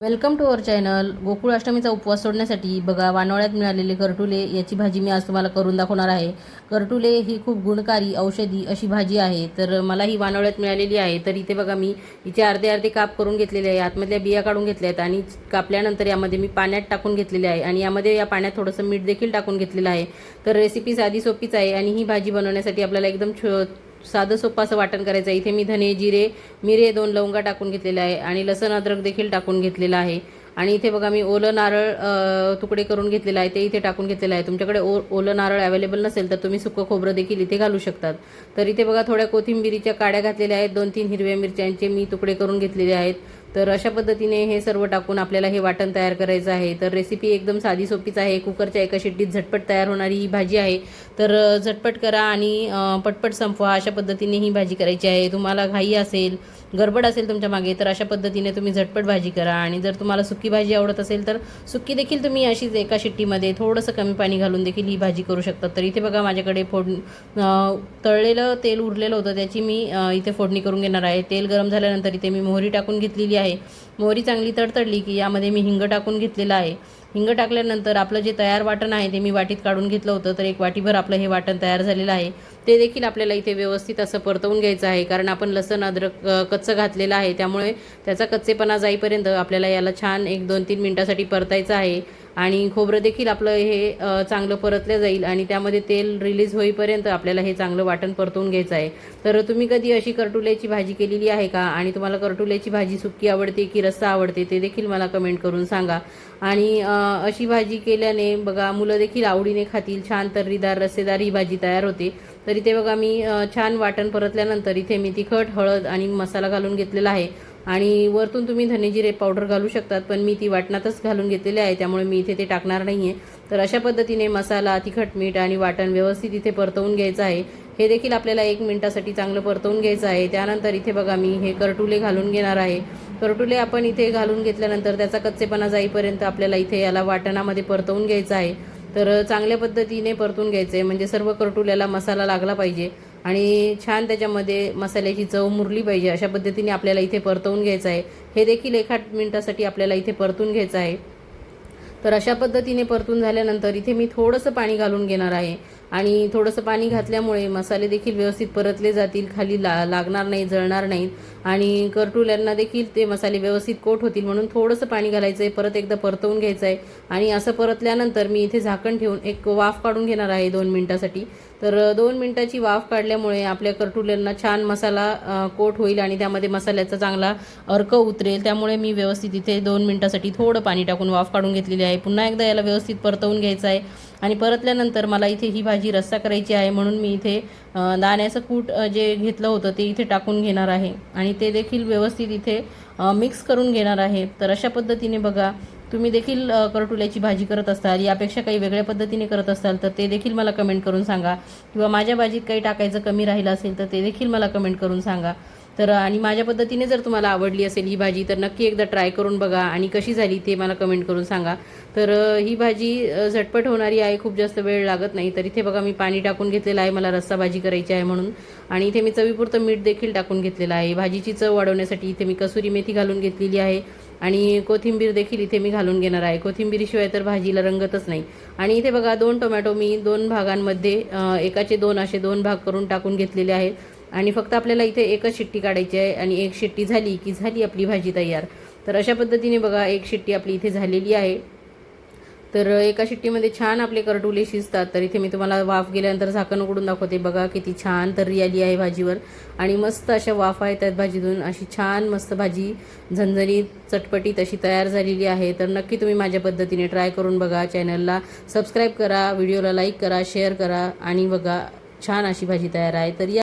Welcome to our channel. Gokul अष्टमीचा उपवास सोडण्यासाठी बघा वानोळ्यात मिळालेले करटुले याची भाजी मी आज तुम्हाला करून दाखवणार आहे. करटुले ही खूप गुणकारी औषधी अशी भाजी आहे. तर मला ही वानोळ्यात मिळालेली आहे. तर इथे बघा मी हिचे अर्धे अर्धे काप करून घेतलेले आहे आतमधल्या बिया काढून घेतल्या आहेत आणि कापल्यानंतर यामध्ये मी पाण्यात टाकून घेतलेले आहे. आणि यामध्ये या पाण्यात थोडंसं मीठ देखील टाकून घेतलेलं आहे. तर रेसिपी साधी सोपीच आहे आणि ही भाजी बनवण्यासाठी आपल्याला एकदम छ साधं सोपं असं वाटण करायचं. आहे इथे मी धने जिरे मिरे दोन लवंगा टाकून घेतलेले आहे आणि लसण अद्रक देखील टाकून घेतलेलं आहे. आणि इथे बघा मी ओलं नारळ तुकडे करून घेतलेलं आहे. ते इथे टाकून घेतलेलं आहे. तुमच्याकडे ओ ओलं नारळ अवेलेबल नसेल तर तुम्ही सुकं खोबरं देखील इथे घालू शकतात. तर इथे बघा थोड्या कोथिंबिरीच्या काड्या घातलेल्या आहेत. दोन तीन हिरव्या मिरच्यांचे मी तुकडे करून घेतलेले आहेत. तर अशा पद्धतीने हे सर्व टाकून आपल्याला हे वाटण तयार करायचं आहे. तर रेसिपी एकदम साधी सोपीच आहे. कुकरच्या एका शिट्टीत झटपट तयार होणारी ही भाजी आहे. तर झटपट करा आणि पटपट संपवा. अशा पद्धतीने ही भाजी करायची आहे. तुम्हाला घाई असेल गडबड असेल तुमच्या मागे तर अशा पद्धतीने तुम्ही झटपट भाजी करा. आणि जर तुम्हाला सुकी भाजी आवडत असेल तर सुकी देखील तुम्ही अशीच एका शिट्टीमध्ये थोडंसं कमी पाणी घालून देखील ही भाजी करू शकता तर इथे बघा माझ्याकडे फोड तळलेलं तेल उरलेलं होतं. त्याची मी इथे फोडणी करून घेणार आहे. तेल गरम झाल्यानंतर इथे मी मोहरी टाकून घेतलेली आहे आहे. मोहरी चांगली तडतडली की यामध्ये मी हिंग टाकून घेतलेलं आहे. हिंग टाकल्यानंतर आपलं जे तयार वाटण आहे ते मी वाटीत काढून घेतलं होतं तर एक वाटीभर आपलं हे वाटण तयार झालेलं आहे. ते देखील आपल्याला इथे व्यवस्थित असं परतवून घ्यायचं आहे कारण आपण लसण अद्रक कच्चं घातलेलं आहे. त्यामुळे त्याचा कच्चेपणा जाईपर्यंत आपल्याला याला छान एक दोन तीन मिनटासाठी परतायचं आहे. आणि खोबरं देखील आपलं हे चांगलं परतलं जाईल आणि त्यामध्ये तेल रिलीज होईपर्यंत आपल्याला हे चांगलं वाटण परतवून घ्यायचं आहे. तर तुम्ही कधी अशी करटुल्याची भाजी केलेली आहे का? आणि तुम्हाला करटुल्याची भाजी सुक्की आवडते की रस्सा आवडते ते देखील मला कमेंट करून सांगा. आणि अशी भाजी केल्याने बघा मुलं देखील आवडीने खातील. छान तर्रीदार रस्सेदार ही भाजी तयार होते. तरी ते बघा मी छान वाटण परतल्यानंतर इथे मी तिखट हळद आणि मसाला घालून घेतलेला आहे. आणि वरतून तुम्ही धनेजिरे पावडर घालू शकतात पण मी ती वाटणातच घालून घेतलेली आहे त्यामुळे मी इथे ते टाकणार नाही आहे तर अशा पद्धतीने मसाला तिखट मीठ आणि वाटण व्यवस्थित इथे परतवून घ्यायचं आहे. हे देखील आपल्याला एक मिनटासाठी चांगलं परतवून घ्यायचं आहे. त्यानंतर इथे बघा मी हे करटुले घालून घेणार आहे. करटुले आपण इथे घालून घेतल्यानंतर त्याचा कच्चेपणा जाईपर्यंत आपल्याला इथे याला वाटणामध्ये परतवून घ्यायचं आहे. तर चांगल्या पद्धतीने परतून घ्यायचं आहे म्हणजे सर्व करटुल्याला मसाला लागला पाहिजे. आणि छान त्याच्यामध्ये मसाल्याची चव मुरली पाहिजे अशा पद्धतीने आपल्याला इथे परतवून घ्यायचं आहे. हे देखील एका मिनिटासाठी आपल्याला इथे परतून घ्यायचं आहे. तर अशा पद्धतीने परतून झाल्यानंतर इथे मी थोडंसं पाणी घालून घेणार आहे. आणि थोडंसं पाणी घातल्यामुळे मसाले देखील व्यवस्थित परतले जातील खाली ला लागणार नाही जळणार नाहीत. आणि करटुल्यांना देखील ते मसाले व्यवस्थित कोट होतील म्हणून थोडंसं पाणी घालायचं आहे परत एकदा परतवून घ्यायचं आहे आणि असं परतल्यानंतर मी इथे झाकण ठेवून एक वाफ काढून घेणार आहे दोन मिनटासाठी. तर दोन मिनटाची वाफ काढल्यामुळे आपल्या करटुल्यांना छान मसाला कोट होईल आणि त्यामध्ये मसाल्याचा चांगला अर्क उतरेल. त्यामुळे मी व्यवस्थित इथे दोन मिनटासाठी थोडं पाणी टाकून वाफ काढून घेतलेली आहे. पुन्हा एकदा याला व्यवस्थित परतवून घ्यायचं आहे आणि परतल्यानंतर मला इथे ही भाजी रस्सा करायची आहे म्हणून मी इथे दाण्याचं कूट जे घेतलं होतं ते इथे टाकून घेणार आहे. आणि ते देखील व्यवस्थित इथे मिक्स करून घेणार आहे. तर अशा पद्धतीने बघा तुम्ही देखील करटुल्याची भाजी करत असाल यापेक्षा काही वेगळ्या पद्धतीने करत असाल तर ते देखील मला कमेंट करून सांगा. किंवा माझ्या भाजीत काही टाकायचं कमी राहिलं असेल तर ते देखील मला कमेंट करून सांगा. तर आणि माझ्या पद्धतीने जर तुम्हाला आवडली असेल ही भाजी तर नक्की एकदा ट्राय करून बघा. आणि कशी झाली ते मला कमेंट करून सांगा. तर ही भाजी झटपट होणारी आहे खूप जास्त वेळ लागत नाही. तर इथे बघा मी पाणी टाकून घेतलेलं आहे. मला रस्सा भाजी करायची आहे म्हणून. आणि इथे मी चवीपुरतं मीठ देखील टाकून घेतलेलं आहे. भाजीची चव वाढवण्यासाठी इथे मी कसुरी मेथी घालून घेतलेली आहे. आणि कोथिंबीर देखील इथे मी घालून घेणार आहे. कोथिंबीरीशिवाय तर भाजीला रंगतच नाही. आणि इथे बघा दोन टोमॅटो मी दोन भागांमध्ये एकाचे दोन असे दोन भाग करून टाकून घेतलेले आहेत. आणि फक्त आपल्याला इथे एकच शिट्टी काढायची आहे आणि एक शिट्टी झाली की झाली आपली भाजी तयार. तर अशा पद्धतीने बघा एक शिट्टी आपली इथे झालेली आहे. तर एका शिट्टीमध्ये छान आपले करटुले शिजतात. तर इथे मी तुम्हाला वाफ गेल्यानंतर झाकण उघडून दाखवते. बघा किती छान तर्री आली आहे भाजीवर. आणि मस्त अशा वाफा येतात भाजीतून. अशी छान मस्त भाजी झणझणीत चटपटीत अशी तयार झालेली आहे. तर नक्की तुम्ही माझ्या पद्धतीने ट्राय करून बघा. चॅनलला सबस्क्राईब करा व्हिडिओला लाईक करा शेअर करा आणि बघा छान अशी भाजी तयार आहे. तर या